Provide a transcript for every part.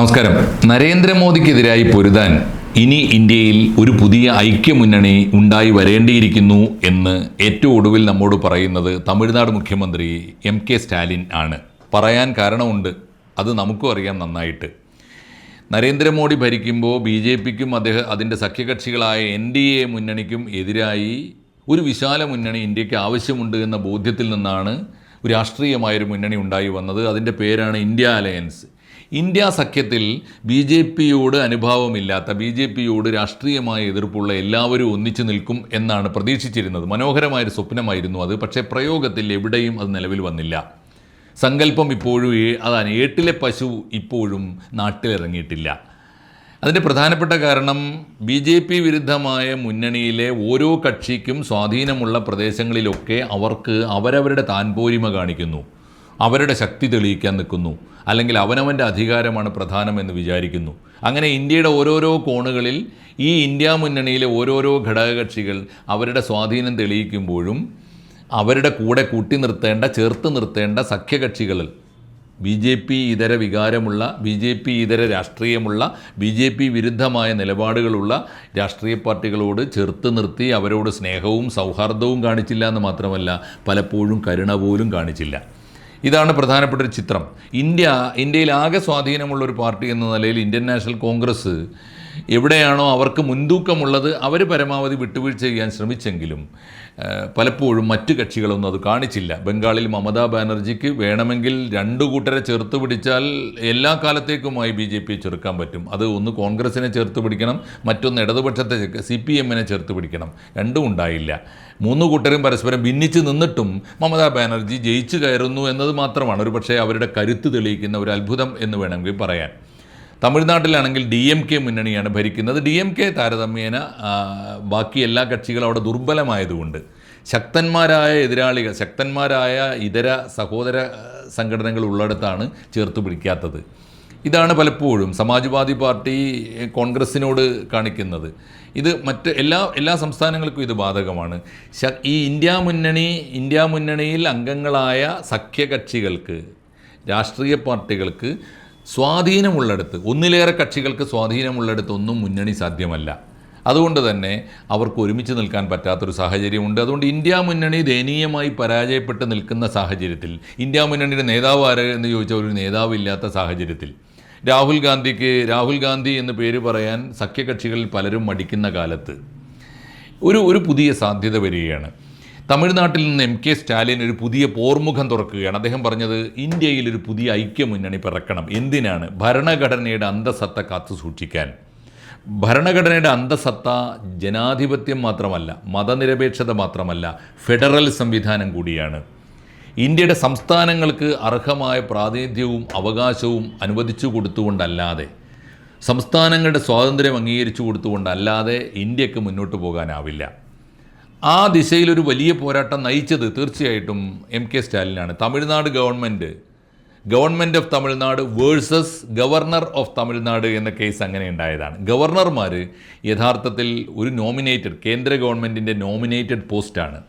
നമസ്കാരം. നരേന്ദ്രമോദിക്കെതിരായി പൊരുതാൻ ഇനി ഇന്ത്യയിൽ ഒരു പുതിയ ഐക്യമുന്നണി ഉണ്ടായി വരേണ്ടിയിരിക്കുന്നു എന്ന് ഏറ്റവും ഒടുവിൽ നമ്മോട് പറയുന്നത് തമിഴ്നാട് മുഖ്യമന്ത്രി എം കെ സ്റ്റാലിൻ ആണ്. പറയാൻ കാരണമുണ്ട്. അത് നമുക്കും അറിയാം നന്നായിട്ട്. നരേന്ദ്രമോദി ഭരിക്കുമ്പോൾ ബി ജെ പിക്കും അദ്ദേഹം അതിന്റെ സഖ്യകക്ഷികളായ എൻ ഡി എ മുന്നണിക്കും എതിരായി ഒരു വിശാല മുന്നണി ഇന്ത്യയ്ക്ക് ആവശ്യമുണ്ട് എന്ന ബോധ്യത്തിൽ നിന്നാണ് രാഷ്ട്രീയമായൊരു മുന്നണി ഉണ്ടായി വന്നത്. അതിന്റെ പേരാണ് ഇന്ത്യ അലയൻസ്. ഇന്ത്യ സഖ്യത്തിൽ ബി ജെ പിയോട് അനുഭാവമില്ലാത്ത ബി ജെ പിയോട് രാഷ്ട്രീയമായ എതിർപ്പുള്ള എല്ലാവരും ഒന്നിച്ചു നിൽക്കും എന്നാണ് പ്രതീക്ഷിച്ചിരുന്നത്. മനോഹരമായൊരു സ്വപ്നമായിരുന്നു അത്. പക്ഷേ പ്രയോഗത്തിൽ എവിടെയും അത് നിലവിൽ വന്നില്ല. സങ്കല്പം ഇപ്പോഴും അതാണ്. ഏട്ടിലെ പശു ഇപ്പോഴും നാട്ടിലിറങ്ങിയിട്ടില്ല. അതിന്റെ പ്രധാനപ്പെട്ട കാരണം ബി ജെ പി വിരുദ്ധമായ മുന്നണിയിലെ ഓരോ കക്ഷിക്കും സ്വാധീനമുള്ള പ്രദേശങ്ങളിലൊക്കെ അവർക്ക് അവരവരുടെ താൻപോരിമ കാണിക്കുന്നു. അവരുടെ ശക്തി തെളിയിക്കാൻ നിൽക്കുന്നു. അല്ലെങ്കിൽ അവനവന്റെ അധികാരമാണ് പ്രധാനമെന്ന് വിചാരിക്കുന്നു. അങ്ങനെ ഇന്ത്യയുടെ ഓരോരോ കോണുകളിൽ ഈ ഇന്ത്യ മുന്നണിയിലെ ഓരോരോ ഘടകകക്ഷികൾ അവരുടെ സ്വാധീനം തെളിയിക്കുമ്പോഴും അവരുടെ കൂടെ കൂട്ടി നിർത്തേണ്ട ചേർത്ത് നിർത്തേണ്ട സഖ്യകക്ഷികളിൽ ബി ജെ പി ഇതര വികാരമുള്ള ബി ജെ പി ഇതര രാഷ്ട്രീയമുള്ള ബി ജെ പി വിരുദ്ധമായ നിലപാടുകളുള്ള രാഷ്ട്രീയ പാർട്ടികളോട് ചേർത്ത് നിർത്തി അവരോട് സ്നേഹവും സൗഹാർദ്ദവും കാണിച്ചില്ല എന്ന് മാത്രമല്ല പലപ്പോഴും കരുണ പോലും കാണിച്ചില്ല. ഇതാണ് പ്രധാനപ്പെട്ട ഒരു ചിത്രം. ഇന്ത്യ ഇന്ത്യയിൽ ആകെ സ്വാധീനമുള്ള ഒരു പാർട്ടി എന്ന നിലയിൽ ഇന്ത്യൻ നാഷണൽ കോൺഗ്രസ് എവിടെയാണോ അവർക്ക് മുൻതൂക്കമുള്ളത് അവർ പരമാവധി വിട്ടുവീഴ്ച ചെയ്യാൻ ശ്രമിച്ചെങ്കിലും പലപ്പോഴും മറ്റു കക്ഷികളൊന്നും അത് കാണിച്ചില്ല. ബംഗാളിൽ മമതാ ബാനർജിക്ക് വേണമെങ്കിൽ രണ്ടു കൂട്ടരെ ചേർത്ത് പിടിച്ചാൽ എല്ലാ കാലത്തേക്കുമായി ബി ജെ പിയെ ചെറുക്കാൻ പറ്റും. അത് ഒന്ന് കോൺഗ്രസിനെ ചേർത്ത് പിടിക്കണം മറ്റൊന്ന് ഇടതുപക്ഷത്തെ സി പി എമ്മിനെ ചേർത്ത് പിടിക്കണം. രണ്ടും ഉണ്ടായില്ല. മൂന്ന് കൂട്ടരും പരസ്പരം ഭിന്നിച്ച് നിന്നിട്ടും മമതാ ബാനർജി ജയിച്ചു കയറുന്നു എന്നത് മാത്രമാണ്. ഒരു പക്ഷേ അവരുടെ കരുത്ത് തെളിയിക്കുന്ന ഒരു അത്ഭുതം എന്ന് വേണമെങ്കിൽ പറയാൻ. തമിഴ്നാട്ടിലാണെങ്കിൽ ഡി എം കെ മുന്നണിയാണ് ഭരിക്കുന്നത്. ഡി എം കെ താരതമ്യേന ബാക്കി എല്ലാ കക്ഷികളും അവിടെ ദുർബലമായതുകൊണ്ട് ശക്തന്മാരായ എതിരാളികൾ ശക്തന്മാരായ ഇതര സഹോദര സംഘടനകൾ ഉള്ളിടത്താണ് ചേർത്ത് പിടിക്കാത്തത്. ഇതാണ് പലപ്പോഴും സമാജ്വാദി പാർട്ടി കോൺഗ്രസിനോട് കാണിക്കുന്നത്. ഇത് മറ്റ് എല്ലാ എല്ലാ സംസ്ഥാനങ്ങൾക്കും ഇത് ബാധകമാണ്. ഈ ഇന്ത്യ മുന്നണി ഇന്ത്യ മുന്നണിയിൽ അംഗങ്ങളായ സഖ്യകക്ഷികൾക്ക് രാഷ്ട്രീയ പാർട്ടികൾക്ക് സ്വാധീനമുള്ളിടത്ത് ഒന്നിലേറെ കക്ഷികൾക്ക് സ്വാധീനമുള്ളിടത്ത് ഒന്നും മുന്നണി സാധ്യമല്ല. അതുകൊണ്ട് തന്നെ അവർക്ക് ഒരുമിച്ച് നിൽക്കാൻ പറ്റാത്തൊരു സാഹചര്യമുണ്ട്. അതുകൊണ്ട് ഇന്ത്യ മുന്നണി ദയനീയമായി പരാജയപ്പെട്ട് നിൽക്കുന്ന സാഹചര്യത്തിൽ ഇന്ത്യ മുന്നണിയുടെ നേതാവ് ആര് എന്ന് ചോദിച്ചാൽ ഒരു നേതാവില്ലാത്ത സാഹചര്യത്തിൽ. രാഹുൽ ഗാന്ധിക്ക് രാഹുൽ ഗാന്ധി എന്ന് പേര് പറയാൻ സഖ്യകക്ഷികളിൽ പലരും മടിക്കുന്ന കാലത്ത് ഒരു ഒരു പുതിയ സാധ്യത വരികയാണ്. തമിഴ്നാട്ടിൽ നിന്ന് എം കെ സ്റ്റാലിൻ ഒരു പുതിയ പോർമുഖം തുറക്കുകയാണ്. അദ്ദേഹം പറഞ്ഞത് ഇന്ത്യയിൽ ഒരു പുതിയ ഐക്യമുന്നണി പിറക്കണം. എന്തിനാണ്? ഭരണഘടനയുടെ അന്തസത്ത കാത്തു സൂക്ഷിക്കാൻ. ഭരണഘടനയുടെ അന്തസത്ത ജനാധിപത്യം മാത്രമല്ല മതനിരപേക്ഷത മാത്രമല്ല ഫെഡറൽ സംവിധാനം കൂടിയാണ്. ഇന്ത്യയുടെ സംസ്ഥാനങ്ങൾക്ക് അർഹമായ പ്രാതിനിധ്യവും അവകാശവും അനുവദിച്ചു കൊടുത്തുകൊണ്ടല്ലാതെ സംസ്ഥാനങ്ങളുടെ സ്വാതന്ത്ര്യം അംഗീകരിച്ചു കൊടുത്തുകൊണ്ടല്ലാതെ ഇന്ത്യയ്ക്ക് മുന്നോട്ട് പോകാനാവില്ല. ആ ദിശയിലൊരു വലിയ പോരാട്ടം നയിച്ചത് തീർച്ചയായിട്ടും M K സ്റ്റാലിനാണ്. Tamil Nadu government government of Tamil Nadu versus governor of Tamil Nadu എന്ന കേസ് അങ്ങനെ ഉണ്ടായതാണ്. ഗവർണർമാർ യഥാർത്ഥത്തിൽ ഒരു നോമിനേറ്റഡ് കേന്ദ്ര ഗവൺമെന്റിന്റെ നോമിനേറ്റഡ് പോസ്റ്റാണ്.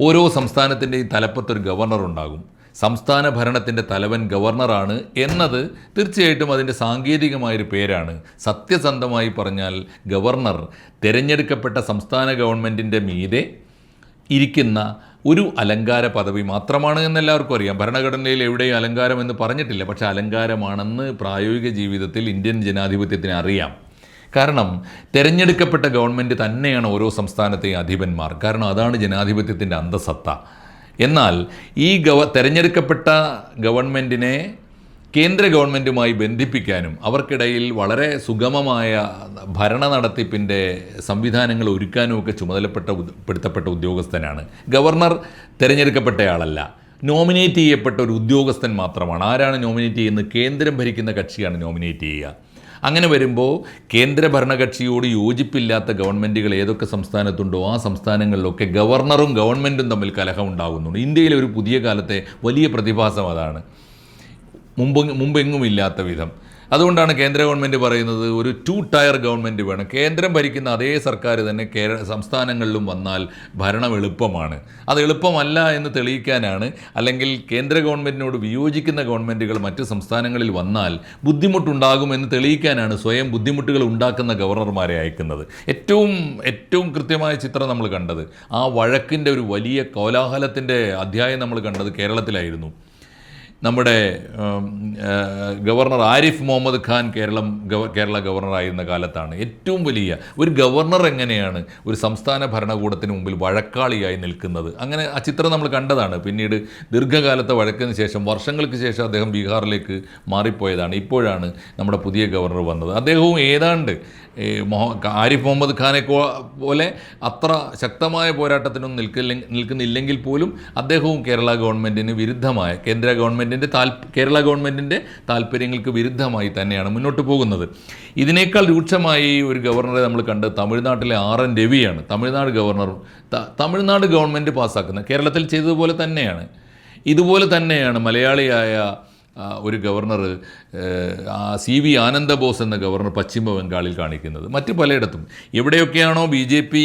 ഓരോ സംസ്ഥാനത്തിന്റെയും തലപ്പത്തൊരു ഗവർണർ ഉണ്ടാകും. സംസ്ഥാന ഭരണത്തിന്റെ തലവൻ ഗവർണറാണ് എന്നത് തീർച്ചയായിട്ടും അതിന്റെ സാങ്കേതികമായൊരു പേരാണ്. സത്യസന്ധമായി പറഞ്ഞാൽ ഗവർണർ തിരഞ്ഞെടുക്കപ്പെട്ട സംസ്ഥാന ഗവൺമെന്റിന്റെ മീതെ ഇരിക്കുന്ന ഒരു അലങ്കാര പദവി മാത്രമാണ് എന്ന് എല്ലാവർക്കും അറിയാം. ഭരണഘടനയിൽ എവിടെയും അലങ്കാരം എന്ന് പറഞ്ഞിട്ടില്ല. പക്ഷേ അലങ്കാരമാണെന്ന് പ്രായോഗിക ജീവിതത്തിൽ ഇന്ത്യൻ ജനാധിപത്യത്തിന് അറിയാം. കാരണം തിരഞ്ഞെടുക്കപ്പെട്ട ഗവൺമെന്റ് തന്നെയാണ് ഓരോ സംസ്ഥാനത്തെയും അധിപന്മാർ. കാരണം അതാണ് ജനാധിപത്യത്തിന്റെ അന്തസത്ത. എന്നാൽ ഈ ഗവ തെരഞ്ഞെടുക്കപ്പെട്ട ഗവൺമെന്റിനെ കേന്ദ്ര ഗവൺമെന്റുമായി ബന്ധിപ്പിക്കാനും അവർക്കിടയിൽ വളരെ സുഗമമായ ഭരണ നടത്തിപ്പിന്റെ സംവിധാനങ്ങൾ ഒരുക്കാനും ഒക്കെ ചുമതലപ്പെട്ട പെടുത്തപ്പെട്ട ഉദ്യോഗസ്ഥനാണ്. ഗവർണർ തിരഞ്ഞെടുക്കപ്പെട്ടയാളല്ല. നോമിനേറ്റ് ചെയ്യപ്പെട്ട ഒരു ഉദ്യോഗസ്ഥൻ മാത്രമാണ്. ആരാണ് നോമിനേറ്റ് ചെയ്യുന്നത്? കേന്ദ്രം ഭരിക്കുന്ന കക്ഷിയാണ് നോമിനേറ്റ് ചെയ്യുക. അങ്ങനെ വരുമ്പോൾ കേന്ദ്ര ഭരണകക്ഷിയോട് യോജിപ്പില്ലാത്ത ഗവൺമെന്റുകൾ ഏതൊക്കെ സംസ്ഥാനത്തുണ്ടോ ആ സംസ്ഥാനങ്ങളിലൊക്കെ ഗവർണറും ഗവൺമെന്റും തമ്മിൽ കലഹം ഉണ്ടാകുന്നുണ്ട് ഇന്ത്യയിലെ ഒരു പുതിയ കാലത്തെ വലിയ പ്രതിഭാസം അതാണ്. മുമ്പ് മുമ്പെങ്ങുമില്ലാത്ത വിധം. അതുകൊണ്ടാണ് കേന്ദ്ര ഗവൺമെന്റ് പറയുന്നത് ഒരു ടു ടയർ ഗവൺമെന്റ് വേണം. കേന്ദ്രം ഭരിക്കുന്ന അതേ സർക്കാർ തന്നെ കേരള സംസ്ഥാനങ്ങളിലും വന്നാൽ ഭരണം എളുപ്പമാണ്. അത് എളുപ്പമല്ല എന്ന് തെളിയിക്കാനാണ്. അല്ലെങ്കിൽ കേന്ദ്ര ഗവൺമെന്റിനോട് വിയോജിക്കുന്ന ഗവൺമെന്റുകൾ മറ്റ് സംസ്ഥാനങ്ങളിൽ വന്നാൽ ബുദ്ധിമുട്ടുണ്ടാകുമെന്ന് തെളിയിക്കാനാണ് സ്വയം ബുദ്ധിമുട്ടുകൾ ഉണ്ടാക്കുന്ന ഗവർണർമാരെ അയക്കുന്നത്. ഏറ്റവും ഏറ്റവും കൃത്യമായ ചിത്രം നമ്മൾ കണ്ടത്. ആ വഴക്കിന്റെ ഒരു വലിയ കോലാഹലത്തിന്റെ അധ്യായം നമ്മൾ കണ്ടത് കേരളത്തിലായിരുന്നു. നമ്മുടെ ഗവർണർ ആരിഫ് മുഹമ്മദ് ഖാൻ കേരളം കേരള ഗവർണറായിരുന്ന കാലത്താണ് ഏറ്റവും വലിയ ഒരു ഗവർണർ എങ്ങനെയാണ് ഒരു സംസ്ഥാന ഭരണകൂടത്തിന് മുമ്പിൽ വഴക്കാളിയായി നിൽക്കുന്നത്? അങ്ങനെ ആ ചിത്രം നമ്മൾ കണ്ടതാണ്. പിന്നീട് ദീർഘകാലത്തെ വഴക്കിന് ശേഷം വർഷങ്ങൾക്ക് ശേഷം അദ്ദേഹം ബീഹാറിലേക്ക് മാറിപ്പോയതാണ്. ഇപ്പോഴാണ് നമ്മുടെ പുതിയ ഗവർണർ വന്നത്. അദ്ദേഹവും ഏതാണ്ട് ആരിഫ് മുഹമ്മദ് ഖാനെ പോലെ അത്ര ശക്തമായ പോരാട്ടത്തിനൊന്നും നിൽക്കില്ല നിൽക്കുന്നില്ലെങ്കിൽ പോലും അദ്ദേഹവും കേരള ഗവൺമെന്റിന് വിരുദ്ധമായ കേന്ദ്ര ഗവൺമെന്റിന്റെ താൽ കേരള ഗവൺമെന്റിന്റെ താല്പര്യങ്ങൾക്ക് വിരുദ്ധമായി തന്നെയാണ് മുന്നോട്ട് പോകുന്നത്. ഇതിനേക്കാൾ രൂക്ഷമായി ഒരു ഗവർണറെ നമ്മൾ കണ്ട് തമിഴ്നാട്ടിലെ ആർ എൻ രവിയാണ്. തമിഴ്നാട് ഗവർണർ തമിഴ്നാട് ഗവൺമെന്റ് പാസ്സാക്കുന്നത് കേരളത്തിൽ ചെയ്തതുപോലെ തന്നെയാണ്. ഇതുപോലെ തന്നെയാണ് മലയാളിയായ ഒരു ഗവർണർ സി വി ആനന്ദബോസ് എന്ന ഗവർണർ പശ്ചിമ ബംഗാളിൽ കാണിക്കുന്നത്. മറ്റ് പലയിടത്തും. എവിടെയൊക്കെയാണോ ബി ജെ പി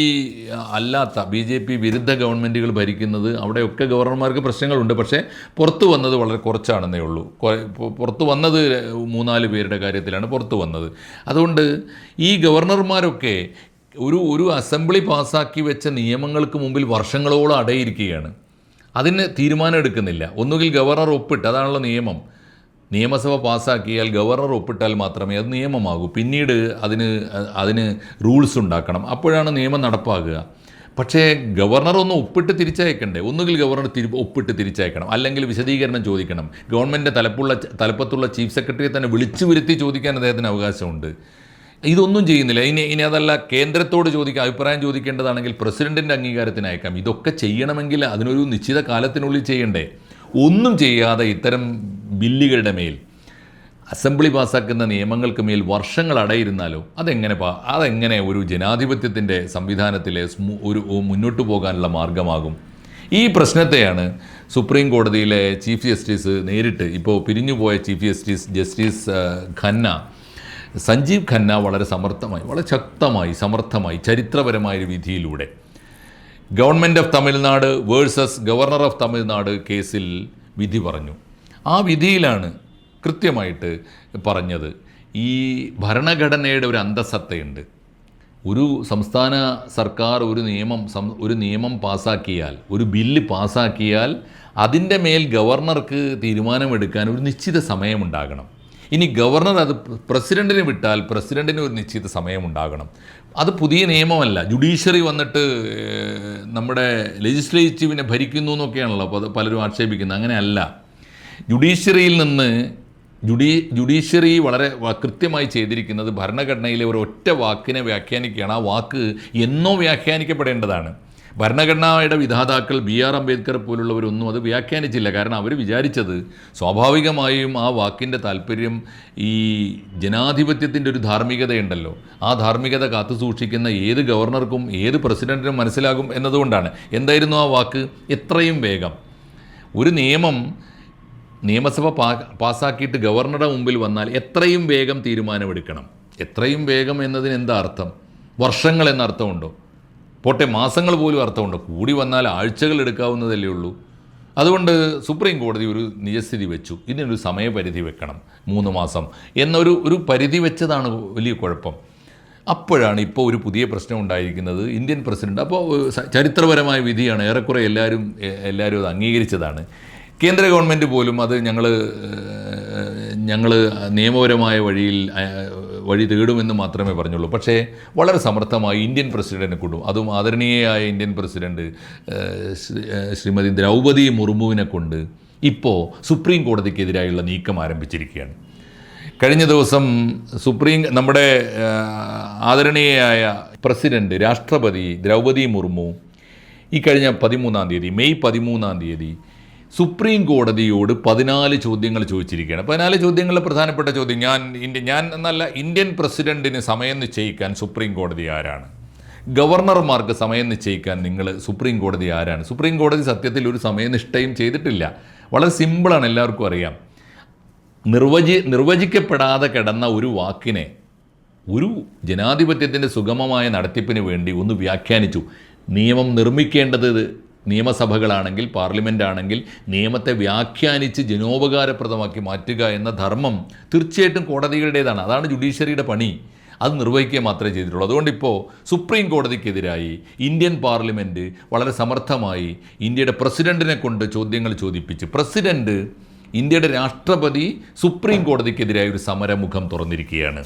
അല്ലാത്ത ബി ജെ പി വിരുദ്ധ ഗവൺമെന്റുകൾ ഭരിക്കുന്നത് അവിടെയൊക്കെ ഗവർണർമാർക്ക് പ്രശ്നങ്ങളുണ്ട്. പക്ഷേ പുറത്തു വന്നത് വളരെ കുറച്ചാണെന്നേ ഉള്ളൂ. പുറത്തു വന്നത് മൂന്നാൽ പേരുടെ കാര്യത്തിലാണ് പുറത്തു വന്നത്. അതുകൊണ്ട് ഈ ഗവർണർമാരൊക്കെ ഒരു ഒരു അസംബ്ലി പാസ്സാക്കി വെച്ച നിയമങ്ങൾക്ക് മുമ്പിൽ വർഷങ്ങളോളം അടയിരിക്കുകയാണ്. അതിന് തീരുമാനം എടുക്കുന്നില്ല ഒന്നുകിൽ ഗവർണർ ഒപ്പിട്ട് അതാണല്ലോ നിയമം. നിയമസഭ പാസ്സാക്കിയാൽ ഗവർണർ ഒപ്പിട്ടാൽ മാത്രമേ അത് നിയമമാകൂ. പിന്നീട് അതിന് അതിന് റൂൾസ് ഉണ്ടാക്കണം. അപ്പോഴാണ് നിയമം നടപ്പാകുക. പക്ഷേ ഗവർണർ ഒന്ന് ഒപ്പിട്ട് തിരിച്ചയക്കണ്ടേ? ഒന്നുകിൽ ഗവർണർ തിരി ഒപ്പിട്ട് തിരിച്ചയക്കണം. അല്ലെങ്കിൽ വിശദീകരണം ചോദിക്കണം. ഗവൺമെന്റ് തലപ്പുള്ള തലപ്പത്തുള്ള ചീഫ് സെക്രട്ടറിയെ തന്നെ വിളിച്ചു വരുത്തി ചോദിക്കാൻ അദ്ദേഹത്തിന് അവകാശമുണ്ട്. ഇതൊന്നും ചെയ്യുന്നില്ല. ഇനി ഇനി അതല്ല കേന്ദ്രത്തോട് ചോദിക്കുക അഭിപ്രായം ചോദിക്കേണ്ടതാണെങ്കിൽ പ്രസിഡന്റിന്റെ അംഗീകാരത്തിന് അയക്കാം. ഇതൊക്കെ ചെയ്യണമെങ്കിൽ അതിനൊരു നിശ്ചിത കാലത്തിനുള്ളിൽ ചെയ്യണ്ടേ? ഒന്നും ചെയ്യാതെ ഇത്തരം ബില്ലുകളുടെ മേൽ അസംബ്ലി പാസ്സാക്കുന്ന നിയമങ്ങൾക്ക് മേൽ വർഷങ്ങൾ അടയിരുന്നാലോ അതെങ്ങനെ പാ അതെങ്ങനെ ഒരു ജനാധിപത്യത്തിന്റെ സംവിധാനത്തിലെ ഒരു മുന്നോട്ട് പോകാനുള്ള മാർഗമാകും? ഈ പ്രശ്നത്തെയാണ് സുപ്രീം കോടതിയിലെ ചീഫ് ജസ്റ്റിസ് നേരിട്ട് ഇപ്പോൾ പിരിഞ്ഞുപോയ chief justice justice Khanna Sanjiv Khanna വളരെ സമർത്ഥമായി വളരെ ശക്തമായി സമർത്ഥമായി ചരിത്രപരമായ ഒരു വിധിയിലൂടെ government of Tamil Nadu versus governor of Tamil Nadu കേസിൽ വിധി പറഞ്ഞു. ആ വിധിയിലാണ് കൃത്യമായിട്ട് പറഞ്ഞത്. ഈ ഭരണഘടനയുടെ ഒരു അന്തസത്തയുണ്ട്. ഒരു സംസ്ഥാന സർക്കാർ ഒരു നിയമം ഒരു നിയമം പാസാക്കിയാൽ ഒരു ബില്ല് പാസാക്കിയാൽ അതിന്റെ മേൽ ഗവർണർക്ക് തീരുമാനമെടുക്കാൻ ഒരു നിശ്ചിത സമയമുണ്ടാകണം. ഇനി ഗവർണർ അത് പ്രസിഡന്റിന് വിട്ടാൽ പ്രസിഡന്റിന് ഒരു നിശ്ചിത സമയമുണ്ടാകണം. അത് പുതിയ നിയമമല്ല. ജുഡീഷ്യറി വന്നിട്ട് നമ്മുടെ ലെജിസ്ലേറ്റീവിനെ ഭരിക്കുന്നു എന്നൊക്കെയാണല്ലോ പലരും ആക്ഷേപിക്കുന്നത്. അങ്ങനെയല്ല. ജുഡീഷ്യറിയിൽ നിന്ന് ജുഡീ ജുഡീഷ്യറി വളരെ കൃത്യമായി ചെയ്തിരിക്കുന്നത് ഭരണഘടനയിലെ ഒരു ഒറ്റ വാക്കിനെ വ്യാഖ്യാനിക്കുകയാണ്. ആ വാക്ക് എന്നോ വ്യാഖ്യാനിക്കപ്പെടേണ്ടതാണ്. ഭരണഘടനയുടെ വിധാതാക്കൾ ബി ആർ അംബേദ്കർ പോലുള്ളവരൊന്നും അത് വ്യാഖ്യാനിച്ചില്ല. കാരണം അവർ വിചാരിച്ചത് സ്വാഭാവികമായും ആ വാക്കിന്റെ താല്പര്യം ഈ ജനാധിപത്യത്തിന്റെ ഒരു ധാർമ്മികതയുണ്ടല്ലോ. ആ ധാർമ്മികത കാത്തു സൂക്ഷിക്കുന്ന ഏത് ഗവർണർക്കും ഏത് പ്രസിഡന്റിനും മനസ്സിലാകും എന്നതുകൊണ്ടാണ്. എന്തായിരുന്നു ആ വാക്ക്? എത്രയും വേഗം. ഒരു നിയമം നിയമസഭ പാ പാസ്സാക്കിയിട്ട് ഗവർണറുടെ മുമ്പിൽ വന്നാൽ എത്രയും വേഗം തീരുമാനമെടുക്കണം. എത്രയും വേഗം എന്നതിന് എന്താ അർത്ഥം? വർഷങ്ങൾ എന്ന അർത്ഥമുണ്ടോ പോട്ടെ മാസങ്ങൾ പോലും അർത്ഥമുണ്ട്. കൂടി വന്നാൽ ആഴ്ചകൾ എടുക്കാവുന്നതല്ലേ ഉള്ളൂ. അതുകൊണ്ട് സുപ്രീം കോടതി ഒരു നിജസ്ഥിതി വെച്ചു. ഇതിനൊരു സമയപരിധി വെക്കണം. മൂന്ന് മാസം. എന്നൊരു ഒരു പരിധി വെച്ചതാണ് വലിയ കുഴപ്പം. അപ്പോഴാണ് ഇപ്പോൾ ഒരു പുതിയ പ്രശ്നം ഉണ്ടായിരിക്കുന്നത്. ഇന്ത്യൻ പ്രസിഡന്റ് അപ്പോൾ ചരിത്രപരമായ വിധിയാണ്. ഏറെക്കുറെ എല്ലാവരും എല്ലാവരും അത് അംഗീകരിച്ചതാണ്. കേന്ദ്ര ഗവൺമെന്റ് പോലും അത് ഞങ്ങൾ ഞങ്ങൾ നിയമപരമായ വഴിയിൽ വഴി തേടുമെന്ന് മാത്രമേ പറഞ്ഞുള്ളൂ. പക്ഷേ വളരെ സമർത്ഥമായി ഇന്ത്യൻ പ്രസിഡന്റിനെ കൊണ്ടും അതും ആദരണീയയായ ഇന്ത്യൻ പ്രസിഡന്റ് ശ്രീമതി ദ്രൗപതി മുർമുവിനെ കൊണ്ട് ഇപ്പോൾ സുപ്രീം കോടതിക്കെതിരായുള്ള നീക്കം ആരംഭിച്ചിരിക്കുകയാണ്. കഴിഞ്ഞ ദിവസം സുപ്രീം നമ്മുടെ ആദരണീയയായ പ്രസിഡന്റ് രാഷ്ട്രപതി ദ്രൗപതി മുർമു ഈ കഴിഞ്ഞ പതിമൂന്നാം തീയതി മെയ് പതിമൂന്നാം തീയതി സുപ്രീം കോടതിയോട് പതിനാല് ചോദ്യങ്ങൾ ചോദിച്ചിരിക്കുകയാണ്. പതിനാല് ചോദ്യങ്ങളിലെ പ്രധാനപ്പെട്ട ചോദ്യം ഞാൻ ഇന്ത്യ ഞാൻ എന്നല്ല ഇന്ത്യൻ പ്രസിഡന്റിന് സമയം നിശ്ചയിക്കാൻ സുപ്രീം കോടതി ആരാണ്? ഗവർണർമാർക്ക് സമയം നിശ്ചയിക്കാൻ നിങ്ങൾ സുപ്രീം കോടതി ആരാണ്? സുപ്രീം കോടതി സത്യത്തിൽ ഒരു സമയനിഷ്ഠയും ചെയ്തിട്ടില്ല. വളരെ സിമ്പിളാണ് എല്ലാവർക്കും അറിയാം. നിർവചി നിർവചിക്കപ്പെടാതെ കിടന്ന ഒരു വാക്കിനെ ഒരു ജനാധിപത്യത്തിന്റെ സുഗമമായ നടത്തിപ്പിന് വേണ്ടി ഒന്ന് വ്യാഖ്യാനിച്ചു. നിയമം നിർമ്മിക്കേണ്ടത് നിയമസഭകളാണെങ്കിൽ പാർലമെന്റ് ആണെങ്കിൽ നിയമത്തെ വ്യാഖ്യാനിച്ച് ജനോപകാരപ്രദമാക്കി മാറ്റുക എന്ന ധർമ്മം തീർച്ചയായിട്ടും കോടതികളുടേതാണ്. അതാണ് ജുഡീഷ്യറിയുടെ പണി. അത് നിർവഹിക്കുക മാത്രമേ ചെയ്തിട്ടുള്ളൂ. അതുകൊണ്ട് ഇപ്പോൾ സുപ്രീം കോടതിക്കെതിരായി ഇന്ത്യൻ പാർലമെന്റ് വളരെ സമർത്ഥമായി ഇന്ത്യയുടെ പ്രസിഡന്റിനെ കൊണ്ട് ചോദ്യങ്ങൾ ചോദിപ്പിച്ച്. പ്രസിഡന്റ് ഇന്ത്യയുടെ രാഷ്ട്രപതി സുപ്രീം കോടതിക്കെതിരായ ഒരു സമരമുഖം തുറന്നിരിക്കുകയാണ്.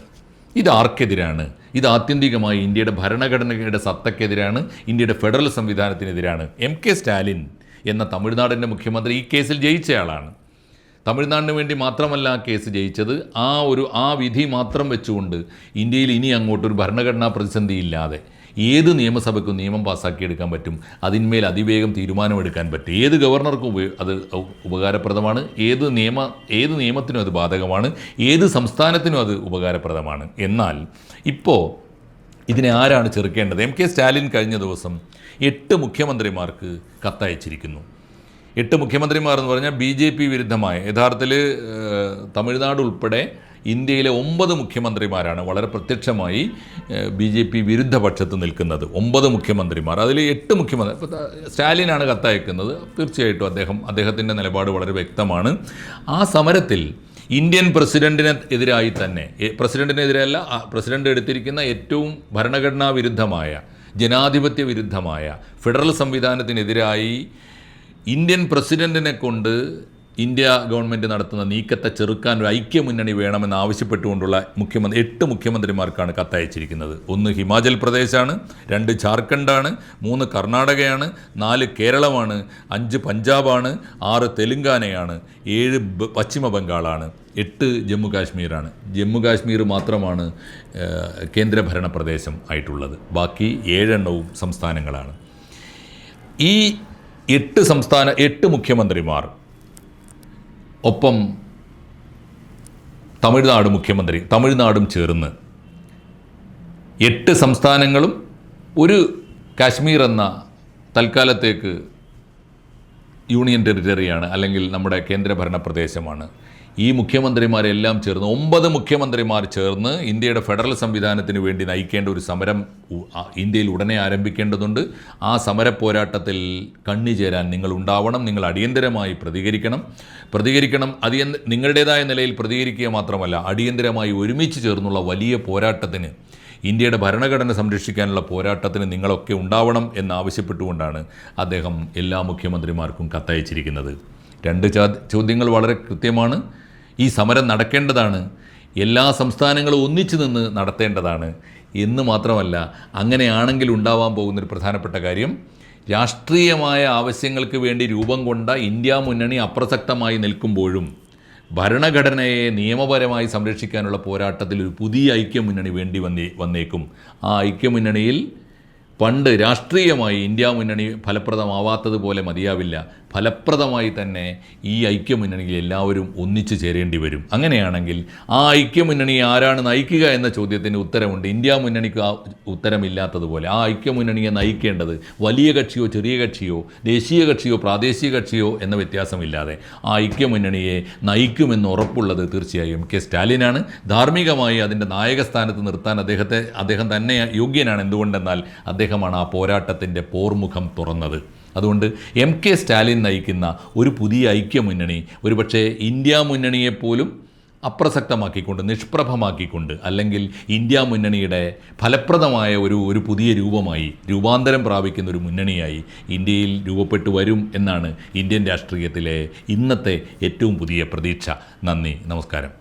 ഇത് ആർക്കെതിരാണ് ഇത് ആത്യന്തികമായി ഇന്ത്യയുടെ ഭരണഘടനയുടെ സത്തക്കെതിരാണ് ഇന്ത്യയുടെ ഫെഡറൽ സംവിധാനത്തിനെതിരാണ് എം കെ സ്റ്റാലിൻ എന്ന തമിഴ്നാടിന്റെ മുഖ്യമന്ത്രി ഈ കേസിൽ ജയിച്ചയാളാണ് തമിഴ്നാടിന് വേണ്ടി മാത്രമല്ല ആ കേസ് ജയിച്ചത്. ആ ഒരു ആ വിധി മാത്രം വെച്ചുകൊണ്ട് ഇന്ത്യയിൽ ഇനി അങ്ങോട്ടൊരു ഭരണഘടനാ പ്രതിസന്ധി ഇല്ലാതെ ഏത് നിയമസഭയ്ക്കും നിയമം പാസ്സാക്കിയെടുക്കാൻ പറ്റും? അതിന്മേൽ അതിവേഗം തീരുമാനമെടുക്കാൻ പറ്റും. ഏത് ഗവർണർക്കും അത് ഉപകാരപ്രദമാണ്? ഏത് നിയമ ഏത് നിയമത്തിനും അത് ബാധകമാണ്? ഏത് സംസ്ഥാനത്തിനും അത് ഉപകാരപ്രദമാണ്? എന്നാൽ ഇപ്പോൾ ഇതിനെ ആരാണ് ചെറുക്കേണ്ടത്? എം കെ സ്റ്റാലിൻ കഴിഞ്ഞ ദിവസം എട്ട് മുഖ്യമന്ത്രിമാർക്ക് കത്തയച്ചിരിക്കുന്നു. എട്ട് മുഖ്യമന്ത്രിമാർ എന്ന് പറഞ്ഞാൽ ബി ജെ പി വിരുദ്ധമായ യഥാർത്ഥത്തിൽ തമിഴ്നാട് ഉൾപ്പെടെ ഇന്ത്യയിലെ ഒമ്പത് മുഖ്യമന്ത്രിമാരാണ് വളരെ പ്രത്യക്ഷമായി ബി ജെ പി വിരുദ്ധ പക്ഷത്ത് നിൽക്കുന്നത്. ഒമ്പത് മുഖ്യമന്ത്രിമാർ. അതിൽ എട്ട് മുഖ്യമന്ത്രി സ്റ്റാലിനാണ് കത്തയക്കുന്നത്. തീർച്ചയായിട്ടും അദ്ദേഹം അദ്ദേഹത്തിന്റെ നിലപാട് വളരെ വ്യക്തമാണ്. ആ സമരത്തിൽ ഇന്ത്യൻ പ്രസിഡന്റിന് എതിരായി തന്നെ പ്രസിഡന്റിനെതിരല്ല പ്രസിഡന്റ് എടുത്തിരിക്കുന്ന ഏറ്റവും ഭരണഘടനാ വിരുദ്ധമായ ജനാധിപത്യ വിരുദ്ധമായ ഫെഡറൽ സംവിധാനത്തിനെതിരായി ഇന്ത്യൻ പ്രസിഡന്റിനെ കൊണ്ട് ഇന്ത്യ ഗവൺമെന്റ് നടത്തുന്ന നീക്കത്തെ ചെറുക്കാൻ ഒരു ഐക്യമുന്നണി വേണമെന്ന് ആവശ്യപ്പെട്ടുകൊണ്ടുള്ള മുഖ്യമന്ത്രി എട്ട് മുഖ്യമന്ത്രിമാർക്കാണ് കത്തയച്ചിരിക്കുന്നത്. ഒന്ന് ഹിമാചൽ പ്രദേശാണ് രണ്ട് ജാർഖണ്ഡാണ് മൂന്ന് കർണാടകയാണ് നാല് കേരളമാണ് അഞ്ച് പഞ്ചാബാണ് ആറ് തെലുങ്കാനയാണ് ഏഴ് പശ്ചിമ ബംഗാളാണ് എട്ട് ജമ്മു കാശ്മീരാണ് ജമ്മു കാശ്മീർ മാത്രമാണ് കേന്ദ്രഭരണ പ്രദേശം ആയിട്ടുള്ളത്. ബാക്കി ഏഴെണ്ണവും സംസ്ഥാനങ്ങളാണ്. ഈ എട്ട് സംസ്ഥാന എട്ട് മുഖ്യമന്ത്രിമാർ ഒപ്പം തമിഴ്നാട് മുഖ്യമന്ത്രി തമിഴ്നാടും ചേർന്ന് എട്ട് സംസ്ഥാനങ്ങളും ഒരു കാശ്മീർ എന്ന തൽക്കാലത്തേക്ക് യൂണിയൻ ടെറിറ്ററിയാണ് അല്ലെങ്കിൽ നമ്മുടെ കേന്ദ്രഭരണ പ്രദേശമാണ്. ഈ മുഖ്യമന്ത്രിമാരെല്ലാം ചേർന്ന് ഒമ്പത് മുഖ്യമന്ത്രിമാർ ചേർന്ന് ഇന്ത്യയുടെ ഫെഡറൽ സംവിധാനത്തിന് വേണ്ടി നയിക്കേണ്ട ഒരു സമരം ഇന്ത്യയിൽ ഉടനെ ആരംഭിക്കേണ്ടതുണ്ട്. ആ സമര പോരാട്ടത്തിൽ കണ്ണിചേരാൻ നിങ്ങൾ ഉണ്ടാവണം നിങ്ങൾ അടിയന്തരമായി പ്രതികരിക്കണം. പ്രതികരിക്കണം അടിയ നിങ്ങളുടേതായ നിലയിൽ പ്രതികരിക്കുക മാത്രമല്ല അടിയന്തരമായി ഒരുമിച്ച് ചേർന്നുള്ള വലിയ പോരാട്ടത്തിന് ഇന്ത്യയുടെ ഭരണഘടന സംരക്ഷിക്കാനുള്ള പോരാട്ടത്തിന് നിങ്ങളൊക്കെ ഉണ്ടാവണം എന്നാവശ്യപ്പെട്ടുകൊണ്ടാണ് അദ്ദേഹം എല്ലാ മുഖ്യമന്ത്രിമാർക്കും കത്തയച്ചിരിക്കുന്നത്. രണ്ട് ചോദ്യങ്ങൾ വളരെ കൃത്യമാണ്. ഈ സമരം നടക്കേണ്ടതാണ്. എല്ലാ സംസ്ഥാനങ്ങളും ഒന്നിച്ചു നിന്ന് നടത്തേണ്ടതാണ്. എന്ന് മാത്രമല്ല അങ്ങനെയാണെങ്കിൽ ഉണ്ടാവാൻ പോകുന്നൊരു പ്രധാനപ്പെട്ട കാര്യം രാഷ്ട്രീയമായ ആവശ്യങ്ങൾക്ക് വേണ്ടി രൂപം കൊണ്ട ഇന്ത്യ മുന്നണി അപ്രസക്തമായി നിൽക്കുമ്പോഴും ഭരണഘടനയെ നിയമപരമായി സംരക്ഷിക്കാനുള്ള പോരാട്ടത്തിൽ ഒരു പുതിയ ഐക്യമുന്നണി വേണ്ടി വന്നേ വന്നേക്കും. ആ ഐക്യമുന്നണിയിൽ പണ്ട് രാഷ്ട്രീയമായി ഇന്ത്യ മുന്നണി ഫലപ്രദമാവാത്തതുപോലെ മതിയാവില്ല. ഫലപ്രദമായി തന്നെ ഈ ഐക്യമുന്നണിയിൽ എല്ലാവരും ഒന്നിച്ചു ചേരേണ്ടി വരും. അങ്ങനെയാണെങ്കിൽ ആ ഐക്യമുന്നണിയെ ആരാണ് നയിക്കുക എന്ന ചോദ്യത്തിന് ഉത്തരമുണ്ട്. ഇന്ത്യ മുന്നണിക്ക് ആ ഉത്തരമില്ലാത്തതുപോലെ ആ ഐക്യമുന്നണിയെ നയിക്കേണ്ടത് വലിയ കക്ഷിയോ ചെറിയ കക്ഷിയോ ദേശീയ കക്ഷിയോ പ്രാദേശിക കക്ഷിയോ എന്ന വ്യത്യാസമില്ലാതെ ആ ഐക്യമുന്നണിയെ നയിക്കുമെന്ന് ഉറപ്പുള്ളത് തീർച്ചയായും കെ സ്റ്റാലിനാണ്. ധാർമ്മികമായി അതിന്റെ നായകസ്ഥാനത്ത് നിർത്താൻ അദ്ദേഹത്തെ അദ്ദേഹം തന്നെ യോഗ്യനാണ് എന്തുകൊണ്ടെന്നാൽ അദ്ദേഹമാണ് ആ പോരാട്ടത്തിന്റെ പോർമുഖം തുറന്നത്. അതുകൊണ്ട് എം കെ സ്റ്റാലിൻ നയിക്കുന്ന ഒരു പുതിയ ഐക്യമുന്നണി ഒരുപക്ഷെ ഇന്ത്യ മുന്നണിയെപ്പോലും അപ്രസക്തമാക്കിക്കൊണ്ട് നിഷ്പ്രഭമാക്കിക്കൊണ്ട് അല്ലെങ്കിൽ ഇന്ത്യ മുന്നണിയുടെ ഫലപ്രദമായ ഒരു ഒരു പുതിയ രൂപമായി രൂപാന്തരം പ്രാപിക്കുന്ന ഒരു മുന്നണിയായി ഇന്ത്യയിൽ രൂപപ്പെട്ടു വരും എന്നാണ് ഇന്ത്യൻ രാഷ്ട്രീയത്തിലെ ഇന്നത്തെ ഏറ്റവും പുതിയ പ്രതീക്ഷ. നന്ദി നമസ്കാരം.